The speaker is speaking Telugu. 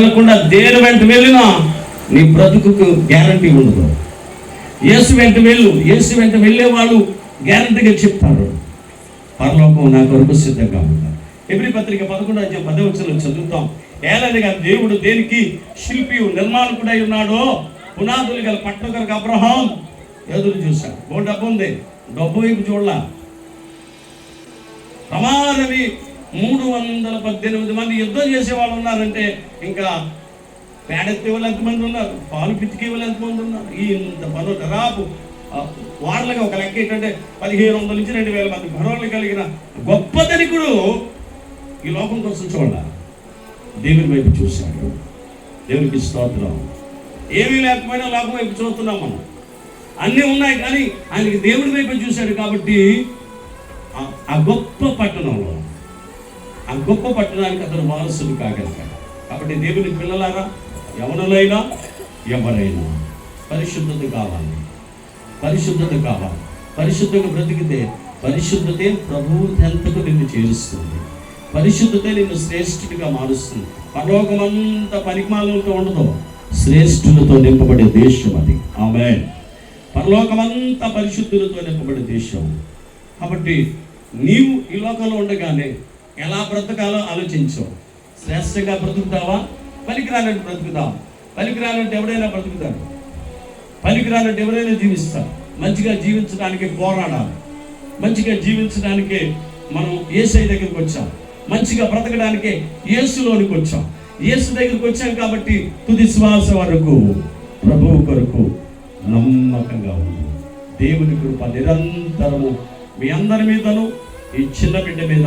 వెళ్ళకుండా దేని వెంట వెళ్ళినా నీ బ్రతుకుకు గ్యారంటీ ఉండదు. యేసు వెంట వెళ్ళు. యేసు వెంట వెళ్ళే వాళ్ళు గ్యారంటీగా చెప్తారు. పరలోకం నా కొరకు సిద్ధంగా ఉంటారు ఎబ్రి పత్రిక పదకొండు అధ్యాయం పదవచనం చదువుతాం. ఏలనగా దేవుడు దేనికి శిల్పి నిర్మాణకుడై ఉన్నాడో? పునాదులు గల పట్టణ అబ్రహం. ఎదురు చూశాడు. ఓ డబ్బు ఉంది. డబ్బు వైపు చూడాల. ప్రమాదవి మూడు వందల పద్దెనిమిది మంది యుద్ధం చేసే వాళ్ళు ఉన్నారంటే ఇంకా పేడెత్తే వాళ్ళు ఎంతమంది ఉన్నారు? పాలు పితికే వాళ్ళు ఎంతమంది ఉన్నారు? ఈ ఇంత పనులు దాదాపు వాళ్ళకి ఒక లెక్క ఏంటంటే పదిహేను వందల నుంచి రెండు వేల మంది భరోలు కలిగిన గొప్ప ధనికుడు ఈ లోకం కోసం చూడాల? దేవుని వైపు చూశాడు. దేవునికి స్తోత్రం. ఏమీ లేకపోయినా లోకం వైపు చూస్తున్నాం మనం. అన్నీ ఉన్నాయి కానీ ఆయనకి దేవుడి వైపు చూశాడు కాబట్టి ఆ- ఆ గొప్ప పట్టణంలో ఆ గొప్ప పట్టణానికి అతను వారసుడు కాగలిగాడు. కాబట్టి దేవుని పిల్లలారా ఎవరులైనా ఎవరైనా పరిశుద్ధత కావాలి. పరిశుద్ధత కావాలి. పరిశుద్ధంగా బ్రతికితే పరిశుద్ధతే ప్రభువు ఎంతకు నిన్ను చేరుస్తుంది. పరిశుద్ధతే నిన్ను శ్రేష్ఠుడిగా మారుస్తుంది. పరలోకమంతా పరిమాణంతో ఉండదు. శ్రేష్ఠులతో నింపబడే దేశం అది. ఆమె పరలోకమంతా పరిశుద్ధులతో నింపబడే దేశం కాబట్టి నీవు ఈ లోకంలో ఉండగానే ఎలా బ్రతకాలో ఆలోచించు. శ్రేష్టంగా బ్రతుకుతావా? పనికిరానంటే బ్రతుకుతావా? పనికిరానంటే ఎవడైనా బ్రతుకుతాడు. పనికిరానంటే ఎవరైనా జీవిస్తారు. మంచిగా జీవించడానికి పోరాడాలి. మంచిగా జీవించడానికి మనం ఏసై దగ్గరికి వచ్చాం. మంచిగా బ్రతకడానికి ఏసులోనికి వచ్చాం. ఏసు దగ్గరికి వచ్చాం కాబట్టి తుది శ్వాస వరకు ప్రభువు కొరకు నమ్మకంగా ఉంది దేవుని కృప నిరంతరము మీ అందరి మీదను ఈ చిన్న బిడ్డ మీద